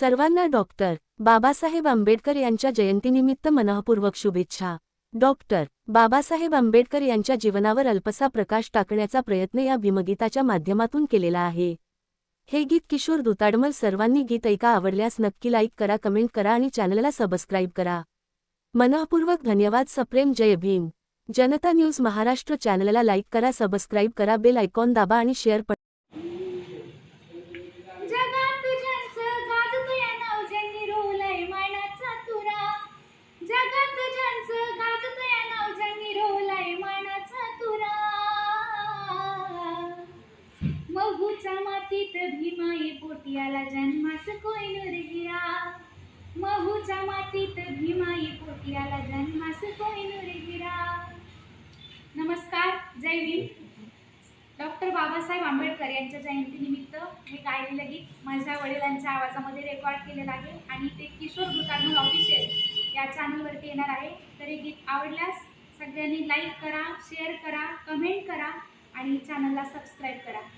सर्वांना डॉक्टर बाबासाहेब आंबेडकर यांच्या जयंतीनिमित्त मनःपूर्वक शुभेच्छा. डॉक्टर बाबासाहेब आंबेडकर यांच्या जीवनावर अल्पसा प्रकाश टाकण्याचा प्रयत्न या भीमगीताच्या माध्यमातून केलेला आहे. हे गीत किशोर दुताडमल सर्वांनी गीत ऐका आवडल्यास नक्की लाईक करा कमेंट करा आणि चॅनलला सबस्क्राईब करा. मनःपूर्वक धन्यवाद सप्रेम जय भीम. जनता न्यूज महाराष्ट्र चॅनलला लाईक करा सबस्क्राईब करा बेल आयकॉन दाबा आणि शेअर महुच्या मातीत भीमाई पोटियाला जन्मास कोयनूर गिरा. महूच्या मातीत भीमाई पोटियाला जन्मास कोयनूर गिरा. नमस्कार जय भीम. डॉक्टर बाबासाहेब आंबेडकर यांच्या जयंतीनिमित्त मी गायलेलं गीत माझ्या वडिलांच्या आवाजामध्ये रेकॉर्ड केलेलं आहे आणि ते किशोर दुकानूर ऑफिशियल या चॅनलवरती येणार आहे. तर हे गीत आवडल्यास सगळ्यांनी लाईक करा शेअर करा कमेंट करा आणि चॅनलला सबस्क्राईब करा.